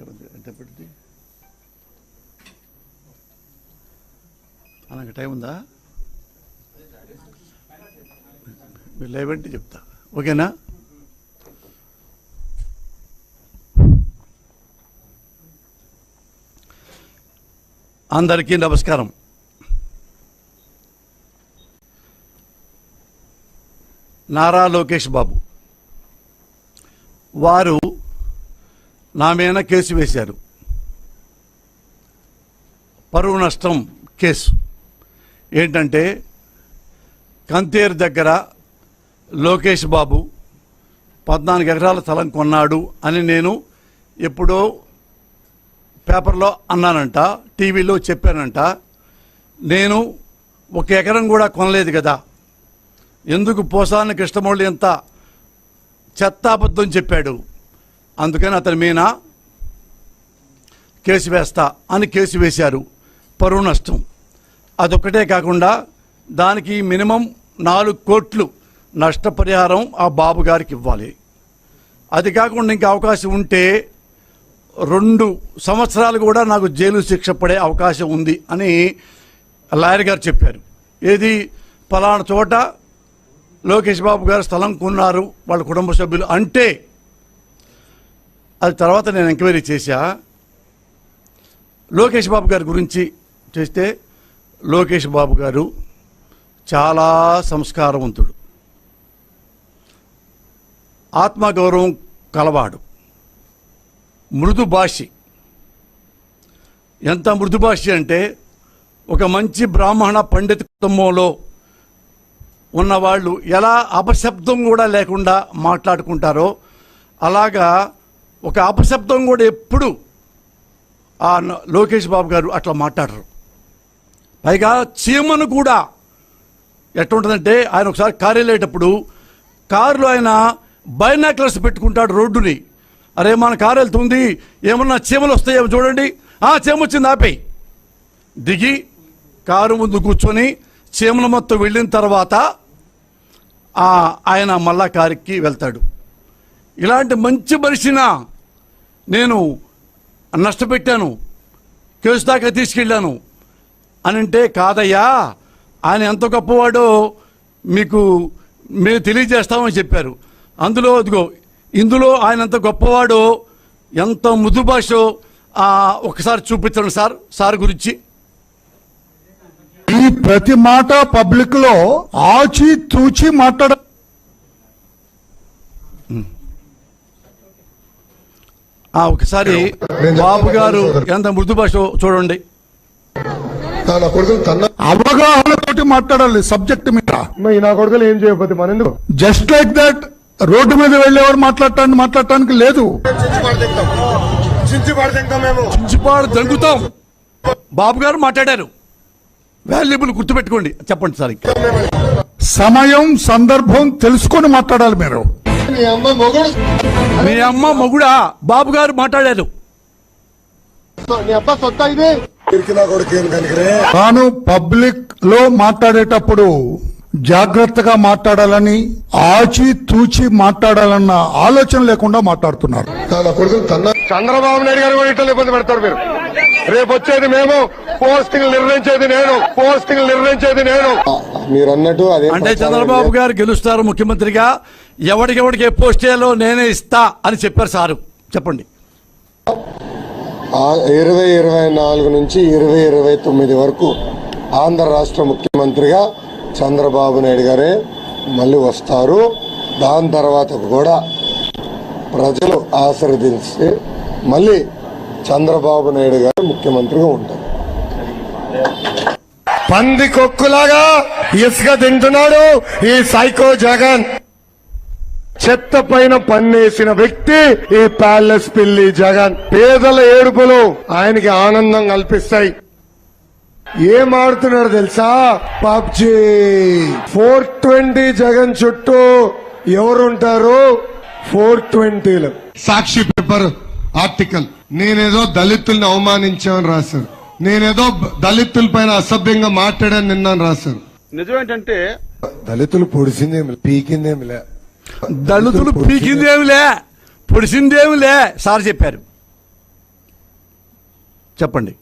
ఏముంది? ఎంత పెడుతుంది అలాగే టైం ఉందా? మీరు లేవంటే చెప్తా. ఓకేనా? అందరికీ నమస్కారం. నారా లోకేష్ బాబు. వారు నా మీద కేసు వేశారు. పరువు నష్టం కేసు. ఏంటంటే కంతేరు దగ్గర లోకేష్ బాబు పద్నాలుగు ఎకరాల స్థలం కొన్నాడు అని నేను ఎప్పుడో పేపర్లో అన్నానంట టీవీలో చెప్పానంట. నేను ఒక ఎకరం కూడా కొనలేదు కదా. ఎందుకు పోసాని కృష్ణమౌళి ఎంత చెత్తాబద్ధం చెప్పాడు. అందుకని అతని మీద కేసు వేస్తా అని కేసు వేశారు. పరువు నష్టం. అదొక్కటే కాకుండా దానికి మినిమం నాలుగు కోట్లు నష్టపరిహారం ఆ బాబు గారికి ఇవ్వాలి. అది కాకుండా ఇంకా అవకాశం ఉంటే రెండు సంవత్సరాలు కూడా నాకు జైలు శిక్ష పడే అవకాశం ఉంది అని లాయర్ గారు చెప్పారు. ఏది? పలానా చోట లోకేష్ బాబు గారు స్థలం కొన్నారు వాళ్ళ కుటుంబ సభ్యులు అంటే అది తర్వాత నేను ఎంక్వైరీ చేశా. లోకేష్ బాబు గారి గురించి చేస్తే లోకేష్ బాబు గారు చాలా సంస్కారవంతుడు. ఆత్మగౌరవం కలవాడు. మృదు భాషి. ఎంత మృదు భాషి అంటే ఒక మంచి బ్రాహ్మణ పండిత కుటుంబంలో ఉన్నవాళ్ళు ఎలా అపశబ్దం కూడా లేకుండా మాట్లాడుకుంటారో అలాగా ఒక అపశబ్దం కూడా ఎప్పుడు ఆ లోకేష్ బాబు గారు అట్లా మాట్లాడరు. పైగా చీమను కూడా ఎట్లుంటుందంటే ఆయన ఒకసారి కారు వెళ్ళేటప్పుడు కారులో ఆయన బైనాక్లర్స్ పెట్టుకుంటాడు రోడ్డుని. అరే మన కారు వెళ్తుంది ఏమన్నా చీమలు వస్తాయేమో చూడండి. ఆ చీమ వచ్చింది ఆపేయి. దిగి కారు ముందు కూర్చొని చీమలు మొత్తం వెళ్ళిన తర్వాత ఆయన మళ్ళా కారుకి వెళ్తాడు. ఇలాంటి మంచి మనిషిన నేను నష్టపెట్టాను కేసు దాకా తీసుకెళ్ళాను అని అంటే కాదయ్యా ఆయన ఎంత గొప్పవాడో మీకు మేము తెలియజేస్తామని చెప్పారు. అందులో అదిగో ఇందులో ఆయన ఎంత గొప్పవాడో ఎంత మృదు భాషో ఒకసారి చూపించండి సార్ సార్ గురించి. ఈ ప్రతి మాట పబ్లిక్లో ఆచి తూచి మాట్లాడ ఒకసారి బాబు గారు ఎంత మృదు భాష చూడండి. అవగాహనతోటి మాట్లాడాలి సబ్జెక్ట్ మీద. నా కొడుకులు ఏం చేయకపోతే మన ఎందుకు? జస్ట్ లైక్ దట్ రోడ్డు మీద వెళ్ళేవాడు మాట్లాడటానికి మాట్లాడటానికి లేదు. చించిపాడు దంగుతాం బాబు గారు మాట్లాడారు. వాల్యుబుల్ గుర్తుపెట్టుకోండి. చెప్పండి సార్. సమయం సందర్భం తెలుసుకొని మాట్లాడాలి మీరు. నీ అమ్మ మొగుడు? మీ అమ్మ మొగుడా? బాబు గారు మాట్లాడారు. నీ అబ్బా సొత్తా ఇది? తాను పబ్లిక్లో మాట్లాడేటప్పుడు జాగ్రత్తగా మాట్లాడాలని ఆచి తూచి మాట్లాడాలన్న ఆలోచన లేకుండా మాట్లాడుతున్నారు. చంద్రబాబు నాయుడు గారు కూడా ఇట్లా ఇబ్బంది పెడతారు మీరు. రేపు వచ్చేది మేము పోస్టింగ్ నిర్ణయించేది నేను పోస్టింగ్ నిర్ణయించేది నేను. మీరు అన్నట్టు అదే అంటే చంద్రబాబు గారు గెలుస్తారు ముఖ్యమంత్రిగా ఎవడికెవడికి ఏ పోస్ట్ చేయాలో నేనే ఇస్తా అని చెప్పారు సారు. చెప్పండి. ఇరవై ఇరవై నాలుగు నుంచి ఇరవై ఇరవై తొమ్మిది వరకు ఆంధ్ర రాష్ట్ర ముఖ్యమంత్రిగా చంద్రబాబు నాయుడు గారే మళ్ళీ వస్తారు. దాని తర్వాత కూడా ప్రజలు ఆశీర్వదించి మళ్ళీ చంద్రబాబు నాయుడు గారు ముఖ్యమంత్రిగా ఉంటారు. పంది కొక్కులాగా ఇసుక తింటున్నాడు ఈ సైకో జగన్. చెత్త పైన పన్నేసిన వ్యక్తి ఈ ప్యాలెస్ పిల్లి జగన్. పేదల ఏడుపులు ఆయనకి ఆనందం కల్పిస్తాయి. ఏం ఆడుతున్నాడు తెలుసా? పబ్జి. ఫోర్ ట్వంటీ జగన్ చుట్టూ ఎవరుంటారు? ఫోర్ ట్వంటీలు. Sakshi paper article. నేనేదో దళితుల్ని అవమానించామని రాశారు నేనేదో దళితుల పైన అసభ్యంగా మాట్లాడాను నిన్నాను రాశారు నిజమేంటంటే దళితులు పొడిసిందేమి పీకిందేమిలే దళితులు పీకిందేమిలే? పొడిచిందేమిలే? సార్ చెప్పారు. చెప్పండి.